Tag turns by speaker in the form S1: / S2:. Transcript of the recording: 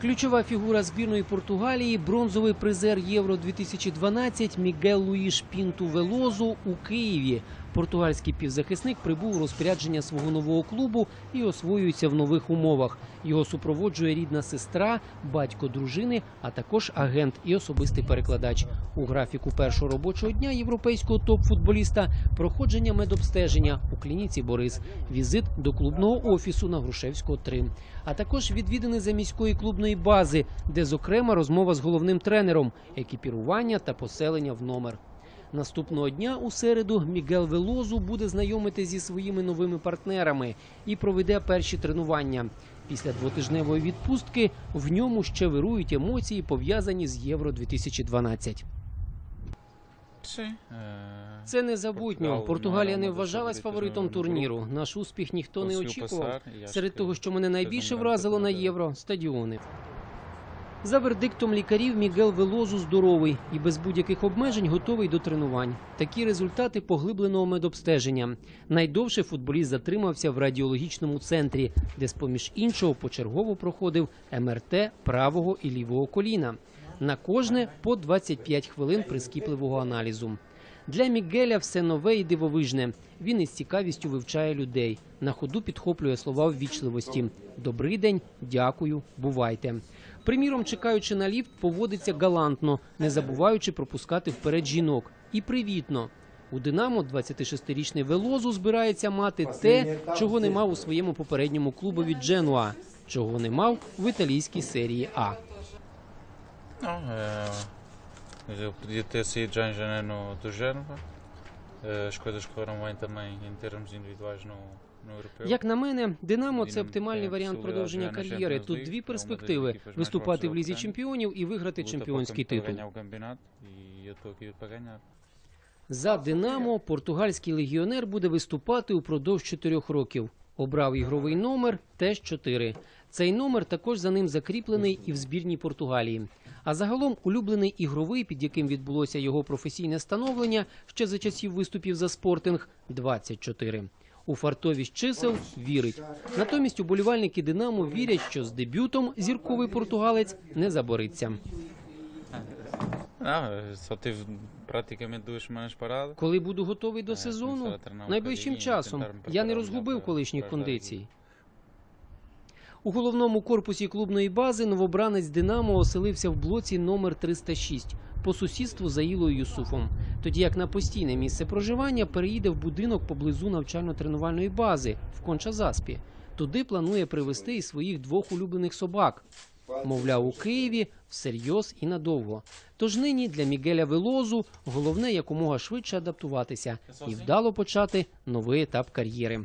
S1: Ключова фігура збірної Португалії, бронзовий призер Євро 2012 Мігел Луїш Пінту Велозу у Києві. Португальський півзахисник прибув у розпорядження свого нового клубу і освоюється в нових умовах. Його супроводжує рідна сестра, батько дружини, а також агент і особистий перекладач. У графіку першого робочого дня європейського топ-футболіста проходження медобстеження у клініці Борис, візит до клубного офісу на Грушевського 3, а також відвідини заміської клубної бази, де зокрема розмова з головним тренером, екіпірування та поселення в номер. Наступного дня у середу Мігел Велозу буде знайомити зі своїми новими партнерами і проведе перші тренування. Після двотижневої відпустки в ньому ще вирують емоції, пов'язані з Євро 2012.
S2: Sim. eh,
S1: Це незабутньо. Португалія
S2: не
S1: вважалась фаворитом турніру. Наш успіх ніхто не очікував. Серед того, що мене найбільше вразило на євро стадіони. За вердиктом лікарів Мігел Велозу здоровий і без будь-яких обмежень готовий до тренувань. Такі результати поглибленого медобстеження. Найдовше футболіст затримався в радіологічному центрі, де, з поміж іншого, почергово проходив МРТ правого і лівого коліна. На кожне по 25 хвилин прискіпливого аналізу. Для Мігеля все нове і дивовижне. Він із цікавістю вивчає людей. На ходу підхоплює слова ввічливості: Добрий день, дякую, бувайте. Приміром, чекаючи на ліфт, поводиться галантно, не забуваючи пропускати вперед жінок. І привітно. У Динамо 26-річний Велозу збирається мати те, чого не мав у своєму попередньому клубові Дженуа, чого не мав в італійській серії А.
S2: Eu podia ter saído já em janeiro do Génova. Eh, As coisas correram bem também em termos individuais no.
S1: Як на мене, Динамо це оптимальний варіант продовження кар'єри. Тут дві перспективи: виступати в лізі чемпіонів і виграти чемпіонський титул. За Динамо португальський легіонер буде виступати упродовж чотирьох років. Обрав ігровий номер теж 4 Цей номер також за ним закріплений і в збірній Португалії. А загалом улюблений ігровий, під яким відбулося його професійне становлення ще за часів виступів за спортинг 24. У фартовість чисел вірить. Натомість уболівальники Динамо вірять, що з дебютом зірковий португалець не забориться. Коли буду готовий до
S2: Е,
S1: сезону, найближчим часом я не розгубив колишніх кондицій. У головному корпусі клубної бази новобранець Динамо оселився в блоці номер 306 по сусідству за Ілою Юсуфом. Тоді як на постійне місце проживання переїде в будинок поблизу навчально-тренувальної бази в Конча-Заспі. Туди планує привезти і своїх двох улюблених собак. Мовляв, у Києві всерйоз і надовго. Тож нині для Мігеля Велозу головне якомога швидше адаптуватися і вдало почати новий етап кар'єри.